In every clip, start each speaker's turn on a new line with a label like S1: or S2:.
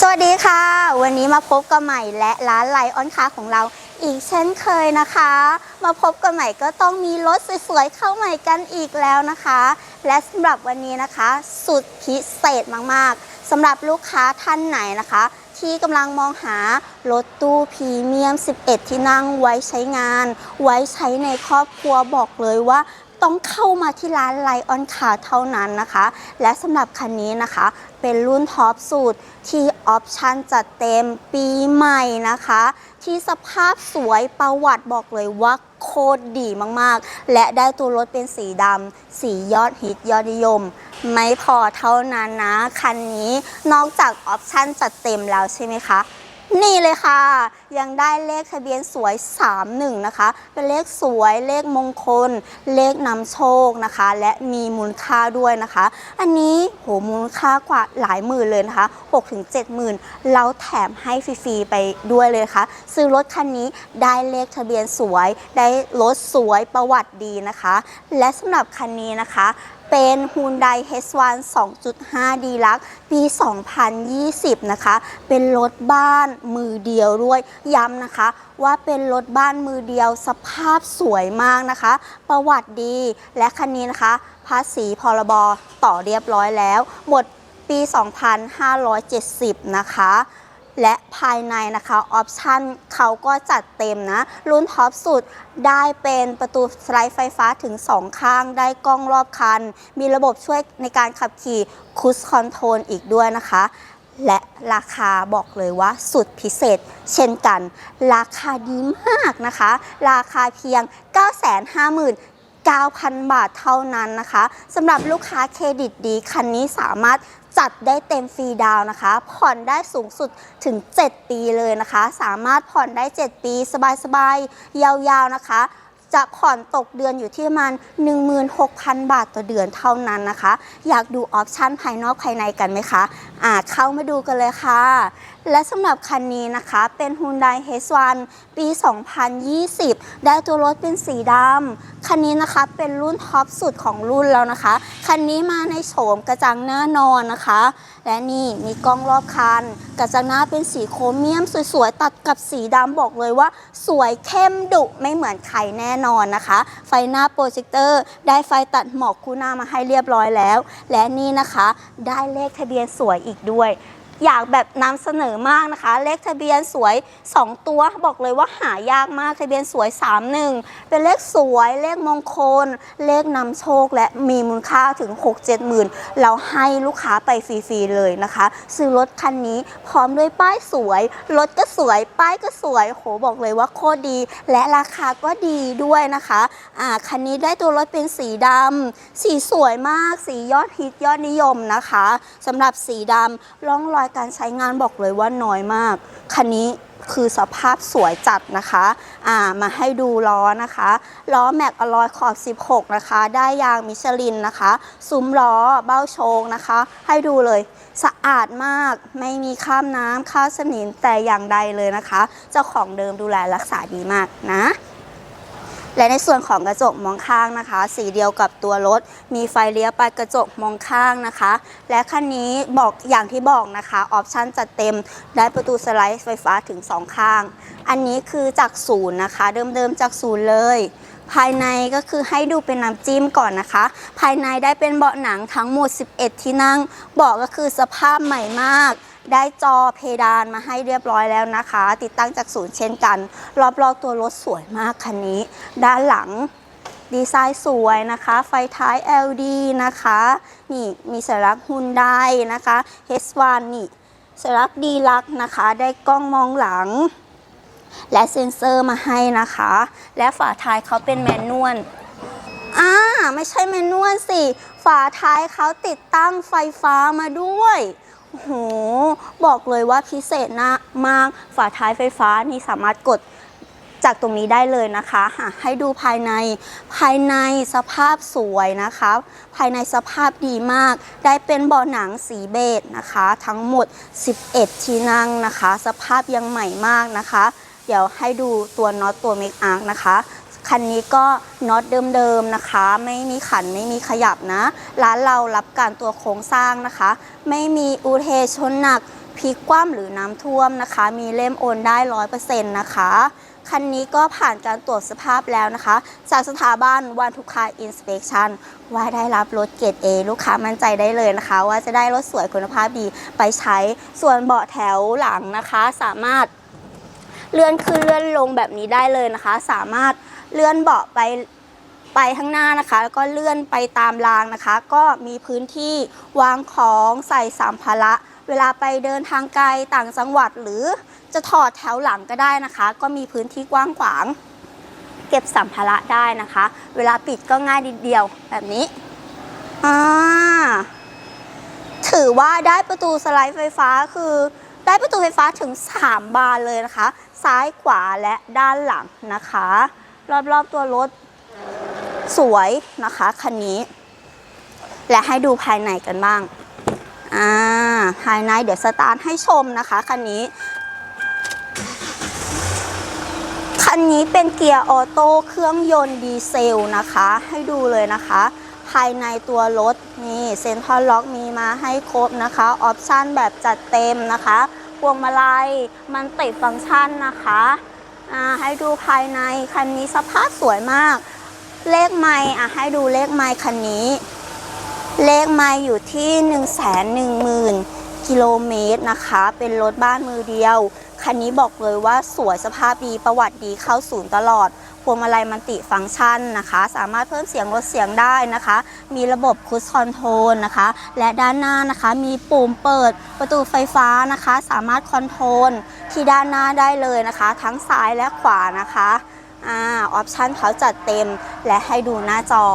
S1: สวัสดีค่ะ วันนี้มาพบกับใหม่และร้านไลออนคาของเรา อีกเช่นเคยนะคะ มาพบกับใหม่ก็ต้องมีรถสวยๆเข้าใหม่กันอีกแล้วนะคะ และสำหรับวันนี้นะคะ สุดพิเศษมากๆสำหรับลูกค้าท่านไหนนะคะ ที่กำลังมองหารถตู้พรีเมียม 11 ที่นั่งไว้ใช้งาน ไว้ใช้ในครอบครัวบอกเลยว่า ต้องเข้ามาที่ร้านไลออนคาเท่านั้นนะคะ และสำหรับคันนี้นะคะ เป็นรุ่นท็อปสูตรที่ออปชันจัดเต็มปีใหม่นะคะ ที่สภาพสวยประวัติบอกเลยว่าโคตรดีมากๆ และได้ตัวรถเป็นสีดำสียอดฮิตยอดนิยม ไม่พอเท่านั้นนะ คันนี้นอกจากออปชันจัดเต็มแล้วใช่ไหมคะ นี่เลยค่ะ ยังได้เลขทะเบียนสวย 31 นะคะ เป็นเลขสวยเลขมงคล เลขนำโชคนะคะ และมีมูลค่าด้วยนะคะ อันนี้โหมูลค่ากว่าหลายหมื่นเลยนะคะ 6 ถึง 7 หมื่นเราแถมให้ฟรีๆไปด้วยเลยค่ะ ซื้อรถคันนี้ได้เลขทะเบียนสวย ได้รถสวยประวัติดีนะคะ และสำหรับคันนี้นะคะ เป็น Hyundai H1 2.5 d l u x ปี 2020 นะคะ เป็นรถบ้านมือเดียวด้วย ย้ำนะคะว่าเป็นรถบ้านมือเดียวสภาพสวยมากนะคะ ประวัติดีและคันนี้นะคะ ภาษีพรบต่อเรียบร้อยแล้ว หมดปี 2570 นะคะ และภายในนะคะออปชันเขาก็จัดเต็มนะ รุ่นท็อปสุดได้เป็นประตูสไลด์ไฟฟ้าถึง 2 ข้าง ได้กล้องรอบคัน มีระบบช่วยในการขับขี่คูสคอนโทรลอีกด้วยนะคะ และราคาบอกเลยว่าสุดพิเศษ เช่นกัน ราคาดีมากนะคะ ราคาเพียง 950,000 9,000 บาทเท่านั้นนะคะสำหรับลูกค้าเครดิตดีคันนี้สามารถจัดได้เต็มฟรีดาวนะคะ ผ่อนได้สูงสุดถึง 7 ปีเลยนะคะ สามารถผ่อนได้ 7 ปีสบายๆ ยาวๆนะคะจะผ่อนตกเดือนอยู่ที่ประมาณ 16,000 บาทต่อเดือนเท่านั้นนะคะ อยากดูออปชันภายนอกภายในกันไหมคะอ่าเข้ามาดูกันเลยค่ะ และสำหรับคันนี้นะคะเป็น Hyundai H1 ปี 2020 ได้ตัวรถเป็นสีดำ คันนี้นะคะเป็นรุ่นท็อปสุดของรุ่นแล้วนะคะ คันนี้มาในโฉมกระจังหน้านอนนะคะ และนี่มีกล้องรอบคัน กระจังหน้าเป็นสีโครเมียมสวยๆ ตัดกับสีดำบอกเลยว่า สวยเข้มดุไม่เหมือนใครแน่นอนนะคะ ไฟหน้าโปรเจคเตอร์ ได้ไฟตัดหมอกคู่หน้ามาให้เรียบร้อยแล้ว และนี่นะคะ ได้เลขทะเบียนสวยอีกด้วย อยากแบบนำเสนอมากนะคะ เลขทะเบียนสวย 2 ตัวบอกเลยว่าหายากมากทะเบียนสวย 31 เป็นเลขสวยเลขมงคล เลขนำโชคและมีมูลค่าถึง 6-7หมื่นเราให้ลูกค้าไปฟรีๆเลยนะคะ ซื้อรถคันนี้พร้อมด้วยป้ายสวย รถก็สวย ป้ายก็สวยโหบอกเลยว่าโคตรดี และราคาก็ดีด้วยนะคะอ่าคันนี้ได้ตัวรถเป็นสีดำสีสวยมากสียอดฮิตยอดนิยมนะคะสำหรับสีดำร่องรอยการใช้งานบอกเลยว่าน้อยมาก คันนี้คือสภาพสวยจัดนะคะอ่ามาให้ดูล้อนะคะ ล้อแม็กอลอยขอบ 16 นะคะ ได้ยางมิชลินนะคะ ซุ้มล้อเบ้าโชงนะคะ ให้ดูเลยสะอาดมาก ไม่มีข้ามน้ำข้าวสนิมแต่อย่างใดเลยนะคะ เจ้าของเดิมดูแลรักษาดีมากนะ และในส่วนของกระจกมองข้างนะคะ สีเดียวกับตัวรถ มีไฟเลี้ยวปลายกระจกมองข้างนะคะ และคันนี้บอกอย่างที่บอกนะคะออปชันจัดเต็มได้ประตูสไลด์ไฟฟ้าถึง 2 ข้าง อันนี้คือจากศูนย์นะคะ เดิมๆจากศูนย์เลยภายในก็คือให้ดูเป็นน้ำจิ้มก่อนนะคะ ภายในได้เป็นเบาะหนังทั้งหมด 11 ที่นั่ง เบาะก็คือสภาพใหม่มาก ได้จอเพดานมาให้เรียบร้อยแล้วนะคะ ติดตั้งจากศูนย์เช่นกัน รอบๆตัวรถสวยมากคันนี้ ด้านหลังดีไซน์สวยนะคะ ไฟท้าย LED นะคะ นี่มีสัญลักษณ์ฮุนไดนะคะ H1 นี่สัญลักษณ์ดีลักนะคะ ได้กล้องมองหลัง และเซ็นเซอร์มาให้นะคะ และฝาท้ายเขาเป็นแมนนวลอ่าไม่ใช่แมนนวลสิ ฝาท้ายเขาติดตั้งไฟฟ้ามาด้วย โอ้โห บอกเลยว่าพิเศษนะมาก ฝาท้ายไฟฟ้านี่สามารถกดจากตรงนี้ได้เลยนะคะะให้ดูภายใน ภายในสภาพสวยนะคะ ภายในสภาพดีมาก ได้เป็นเบาะหนังสีเบจนะคะ ทั้งหมด 11 ที่นั่งนะคะ สภาพยังใหม่มากนะคะ เดี๋ยวให้ดูตัวน็อตตัวเมกอาร์นะคะ คันนี้ก็น็อตเดิมๆนะคะ ไม่มีขันไม่มีขยับนะ ร้านเรารับการตัวโครงสร้างนะคะ ไม่มีอุเทชนหนักพลิกคว่ำหรือน้ำท่วมนะคะ มีเล่มโอนได้ร้อยเปอร์เซ็นต์นะคะ คันนี้ก็ผ่านการตรวจสภาพแล้วนะคะ จากสถาบันวันทุกคาอินสเปคชันว่าได้รับรถเกรด A ลูกค้ามั่นใจได้เลยนะคะ ว่าจะได้รถสวยคุณภาพดีไปใช้ส่วนเบาะแถวหลังนะคะ สามารถ เลื่อนขึ้นเลื่อนลงแบบนี้ได้เลยนะคะ สามารถเลื่อนเบาะไปไปข้างหน้านะคะ แล้วก็เลื่อนไปตามรางนะคะ ก็มีพื้นที่วางของใส่สัมภาระ เวลาไปเดินทางไกลต่างจังหวัดหรือจะถอดแถวหลังก็ได้นะคะ ก็มีพื้นที่กว้างขวาง เก็บสัมภาระได้นะคะ เวลาปิดก็ง่ายนิดเดียวแบบนี้อ่าถือว่าได้ประตูสไลด์ไฟฟ้าคือ ได้ประตูไฟฟ้าถึง 3 บานเลยนะคะ ซ้ายขวาและด้านหลังนะคะ รอบๆตัวรถสวยนะคะคันนี้ และให้ดูภายในกันบ้างอ่าภายในเดี๋ยวสตาร์ทให้ชมนะคะคันนี้คันนี้เป็นเกียร์ออโต้เครื่องยนต์ดีเซลนะคะ ให้ดูเลยนะคะ ภายในตัวรถนี่เซ็นทรัลล็อกมีมาให้ครบนะคะออปชันแบบจัดเต็มนะคะพวงมาลัยมันติดฟังก์ชันนะคะให้ดูภายในคันนี้สภาพสวยมาก เลขไม้อะให้ดูเลขไม้คันนี้ เลขไม้อยู่ที่ 1 1 0 0 0 0กิโลเมตรนะคะ เป็นรถบ้านมือเดียว คันนี้บอกเลยว่าสวยสภาพดีประวัติดีเข้าศูนย์ตลอด พวงมาลัยมันติฟังก์ชันนะคะ สามารถเพิ่มเสียงลดเสียงได้นะคะ มีระบบคูสคอนโทรลนะคะ และด้านหน้านะคะ มีปุ่มเปิดประตูไฟฟ้านะคะ สามารถคอนโทรลที่ด้านหน้าได้เลยนะคะ ทั้งซ้ายและขวานะคะอ่าออปชันเขาจัดเต็มและให้ดูหน้าจอ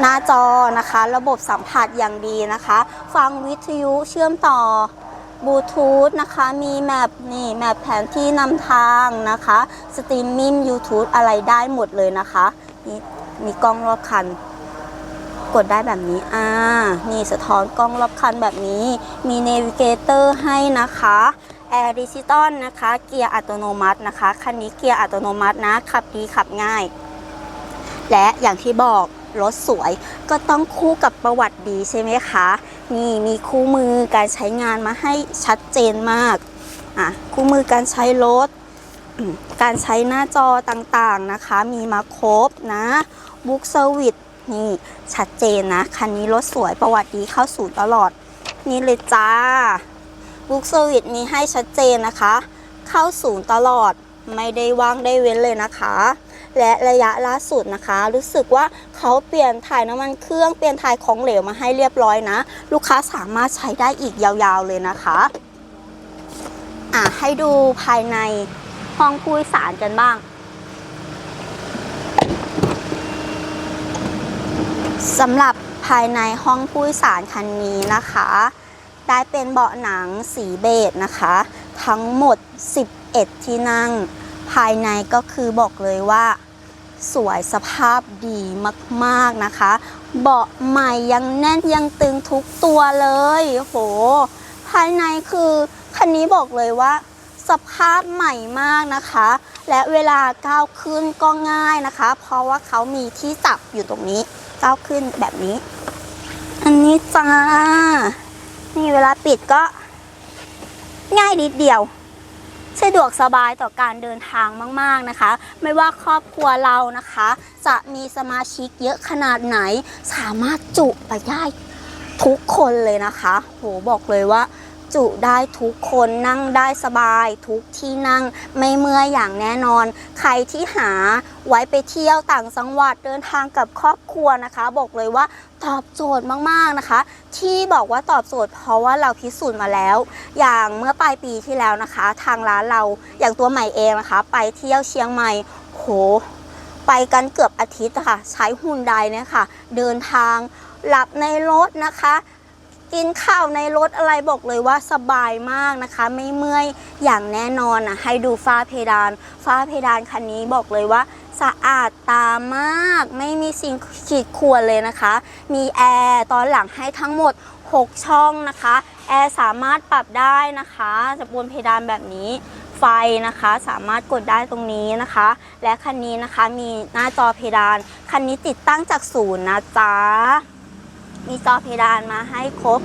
S1: หน้าจอนะคะ ระบบสัมผัสอย่างดีนะคะ ฟังวิทยุเชื่อมต่อ บลูทูธนะคะ มีแมปนี่แมปแผนที่นำทางนะคะสตรีมมิ่ง YouTube อะไรได้หมดเลยนะคะนี่มีกล้องรอบคัน กดได้แบบนี้ อ่า นี่สะท้อนกล้องรอบคันแบบนี้ มีเนวิเกเตอร์ให้นะคะแอร์ดิจิตอลนะคะ เกียร์อัตโนมัตินะคะ คันนี้เกียร์อัตโนมัตินะ ขับดีขับง่าย และอย่างที่บอกรถสวยก็ต้องคู่กับประวัติดีใช่ไหมคะ นี่มีคู่มือการใช้งานมาให้ชัดเจนมากอะคู่มือการใช้รถ การใช้หน้าจอต่างๆนะคะ มีมาครบนะบุ๊กเซอร์วิสนี่ชัดเจนนะ คันนี้รถสวยประวัติดีเข้าสู่ตลอด นี่เลยจ้าบุ๊กเซอร์วิสมีให้ชัดเจนนะคะ เข้าศูนย์ตลอดไม่ได้ว่างได้เว้นเลยนะคะ และระยะล่าสุดนะคะ รู้สึกว่าเขาเปลี่ยนถ่ายน้ำมันเครื่องเปลี่ยนถ่ายของเหลวมาให้เรียบร้อยนะ ลูกค้าสามารถใช้ได้อีกยาวๆเลยนะคะอะให้ดูภายในห้องผู้โดยสารกันบ้างสำหรับภายในห้องผู้โดยสารคันนี้นะคะ ได้เป็นเบาะหนังสีเบจนะคะ ทั้งหมด 11 ที่นั่ง ภายในก็คือบอกเลยว่า สวยสภาพดีมากๆนะคะ เบาะใหม่ยังแน่นยังตึงทุกตัวเลยโห ภายในคือคันนี้บอกเลยว่า สภาพใหม่มากนะคะ และเวลาก้าวขึ้นก็ง่ายนะคะ เพราะว่าเขามีที่จับอยู่ตรงนี้ก้าวขึ้นแบบนี้ อันนี้จ้านี่เวลาปิดก็ง่ายนิดเดียว สะดวกสบายต่อการเดินทางมาก ๆนะคะ ไม่ว่าครอบครัวเรานะคะ จะมีสมาชิกเยอะขนาดไหน สามารถจุไปได้ทุกคนเลยนะคะ โหบอกเลยว่า จุได้ทุกคนนั่งได้สบาย ทุกที่นั่งไม่เมื่อยอย่างแน่นอน ใครที่หาไว้ไปเที่ยวต่างจังหวัดเดินทางกับครอบครัวนะคะ บอกเลยว่าตอบโจทย์มากๆนะคะ ที่บอกว่าตอบโจทย์เพราะว่าเราพิสูจน์มาแล้ว อย่างเมื่อปลายปีที่แล้วนะคะ ทางร้านเราอย่างตัวใหม่เองนะคะ ไปเที่ยวเชียงใหม่โหไปกันเกือบอาทิตย์ะค่ะ ใช้หุ่นใดเนี่ยค่ะ เดินทางหลับในรถนะคะ กินข้าวในรถอะไรบอกเลยว่าสบายมากนะคะ ไม่เมื่อยอย่างแน่นอนนะให้ดูฝ้าเพดาน ฝ้าเพดานคันนี้บอกเลยว่าสะอาดตามาก ไม่มีสิ่งขีดข่วนเลยนะคะ มีแอร์ตอนหลังให้ทั้งหมด 6 ช่องนะคะ แอร์สามารถปรับได้นะคะจะบนเพดานแบบนี้ไฟนะคะสามารถกดได้ตรงนี้นะคะ และคันนี้นะคะมีหน้าจอเพดาน คันนี้ติดตั้งจากศูนย์นะจ๊ะ มีจอเพดานมาให้ครบ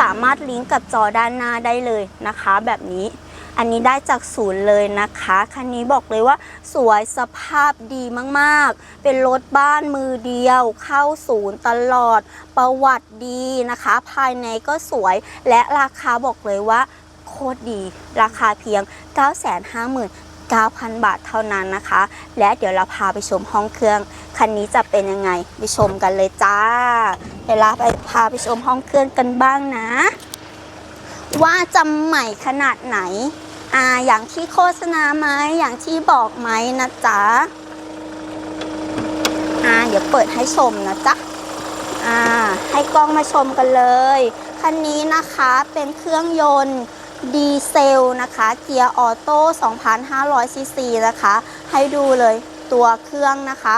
S1: สามารถลิงก์กับจอด้านหน้าได้เลยนะคะ แบบนี้อันนี้ได้จากศูนย์เลยนะคะ คันนี้บอกเลยว่าสวยสภาพดีมากๆ เป็นรถบ้านมือเดียว เข้าศูนย์ตลอด ประวัติดีนะคะ ภายในก็สวยและราคาบอกเลยว่าโคตรดี ราคาเพียง 959,000 บาทเท่านั้นนะคะ และเดี๋ยวเราพาไปชมห้องเครื่อง คันนี้จะเป็นยังไง ไปชมกันเลยจ้า เดี๋ยวเราไปพาไปชมห้องเครื่องกันบ้างนะ ว่าจะใหม่ขนาดไหน อ่าอย่างที่โฆษณาไหมอย่างที่บอกไหมนะจ๊ะอ่าเดี๋ยวเปิดให้ชมนะจ๊ะอ่าให้กล้องมาชมกันเลย คันนี้นะคะเป็นเครื่องยนต์ดีเซลนะคะ เกียร์ออโต้ 2,500ซีซีนะคะ ให้ดูเลยตัวเครื่องนะคะ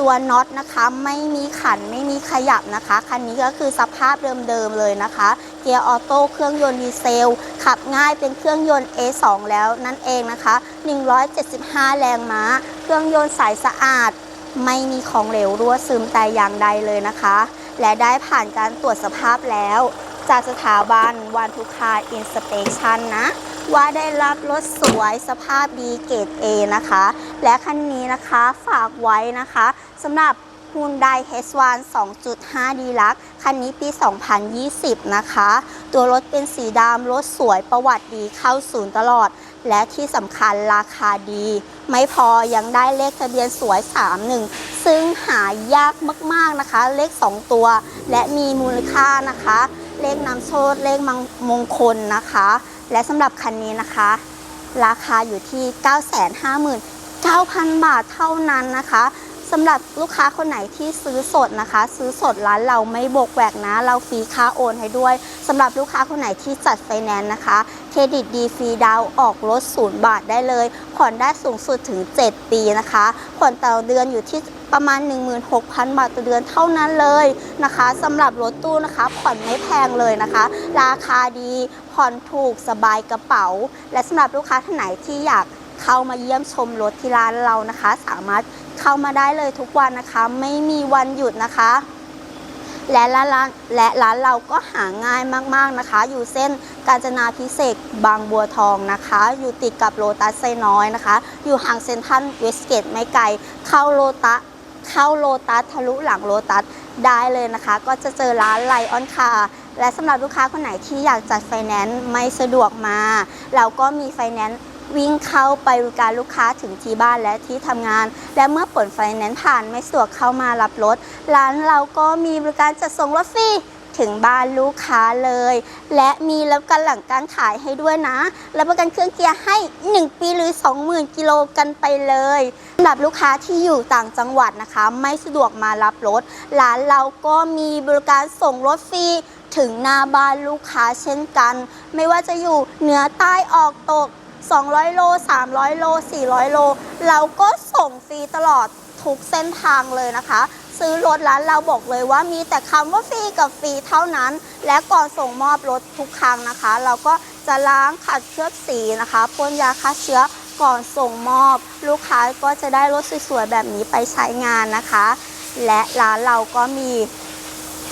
S1: ตัวน็อตนะคะ ไม่มีขันไม่มีขยับนะคะ คันนี้ก็คือสภาพเดิมๆเลยนะคะ เกียร์ออโต้เครื่องยนต์ดีเซล ขับง่ายเป็นเครื่องยนต์ A2 แล้วนั่นเองนะคะ 175 แรงม้า เครื่องยนต์ใสสะอาด ไม่มีของเหลวรั่วซึมแต่อย่างใดเลยนะคะ และได้ผ่านการตรวจสภาพแล้ว จากสถาบันวันทุคาอินสเปชันนะว่าได้รับรถสวยสภาพดีเกรด A นะคะ และคันนี้นะคะฝากไว้นะคะสำหรับ Hyundai H1 2.5 d l u x คันนี้ปี 2020 นะคะ ตัวรถเป็นสีดำรถสวยประวัติดีเข้าศูนย์ตลอด และที่สำคัญราคาดี ไม่พอยังได้เลขทะเบียนสวย 31 ซึ่งหายากมากๆนะคะ เลข 2 ตัว และมีมูลค่านะคะ เลขนำโชคเลขมงคลนะคะ และสำหรับคันนี้นะคะ ราคาอยู่ที่ 9,000 บาทเท่านั้นนะคะสำหรับลูกค้าคนไหนที่ซื้อสดนะคะ ซื้อสดร้านเราไม่บกแหวกนะ เราฟรีค่าโอนให้ด้วยสำหรับลูกค้าคนไหนที่จัดไฟแนนซ์นะคะ เครดิตดีฟรีดาวออกรถศูนย์บาทได้เลย ผ่อนได้สูงสุดถึง 7 ปีนะคะ ผ่อนต่อเดือนอยู่ที่ประมาณ 16,000 บาทต่อเดือนเท่านั้นเลยนะคะสำหรับรถตู้นะคะ ผ่อนไม่แพงเลยนะคะ ราคาดีผ่อนถูกสบายกระเป๋า และสำหรับลูกค้าท่านไหนที่อยาก เข้ามาเยี่ยมชมรถที่ร้านเรานะคะ สามารถเข้ามาได้เลยทุกวันนะคะ ไม่มีวันหยุดนะคะ และร้านและร้านเราก็หาง่ายมากๆนะคะ อยู่เส้นกาญจนาพิเศษบางบัวทองนะคะ อยู่ติดกับโลตัสไซน้อยนะคะ อยู่ห่างเซ็นทรัลเวสเกตไม่ไกลเข้าโลตัสเข้าโลตัสทะลุหลังโลตัสได้เลยนะคะ ก็จะเจอร้านไลออนคาและสำหรับลูกค้าคนไหนที่อยากจัดไฟแนนซ์ไม่สะดวกมา เราก็มีไฟแนนซ์ วิ่งเข้าไปบริการลูกค้าถึงที่บ้านและที่ทำงาน และเมื่อผลไฟแนนซ์ผ่านไม่สะดวกเข้ามารับรถ ร้านเราก็มีบริการจัดส่งรถฟรีถึงบ้านลูกค้าเลย และมีรับประกันหลังการขายให้ด้วยนะรับประกันเครื่องเกียร์ให้ 1 ปีหรือ 20,000 กิโลกันไปเลยสำหรับลูกค้าที่อยู่ต่างจังหวัดนะคะ ไม่สะดวกมารับรถร้านเราก็มีบริการส่งรถฟรีถึงหน้าบ้านลูกค้าเช่นกัน ไม่ว่าจะอยู่เหนือใต้ออกตก 200 โล 300 โล 400 โล เราก็ส่งฟรีตลอดทุกเส้นทางเลยนะคะ ซื้อรถร้านเราบอกเลยว่ามีแต่คำว่าฟรีกับฟรีเท่านั้น และก่อนส่งมอบรถทุกครั้งนะคะ เราก็จะล้างขัดเคลือบสีนะคะพ่นยาฆ่าเชื้อก่อนส่งมอบ ลูกค้าก็จะได้รถสวยๆแบบนี้ไปใช้งานนะคะ และร้านเราก็มี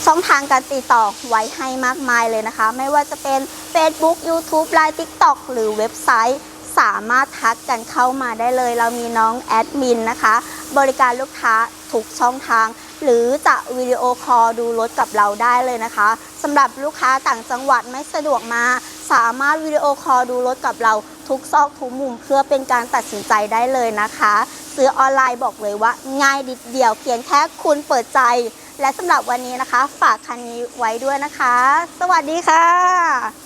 S1: ช่องทางการติดต่อไว้ให้มากมายเลยนะคะ ไม่ว่าจะเป็น Facebook YouTube Line TikTok หรือเว็บไซต์ สามารถทักกันเข้ามาได้เลย เรามีน้องแอดมินนะคะ บริการลูกค้าทุกช่องทาง หรือจะวิดีโอคอลดูรถกับเราได้เลยนะคะสำหรับลูกค้าต่างจังหวัดไม่สะดวกมา สามารถวิดีโอคอลดูรถกับเราทุกซอกทุกมุมเพื่อเป็นการตัดสินใจได้เลยนะคะ ซื้อออนไลน์บอกเลยว่าง่ายดิดเดียวเพียงแค่คุณเปิดใจ และสำหรับวันนี้นะคะ ฝากคันนี้ไว้ด้วยนะคะ สวัสดีค่ะ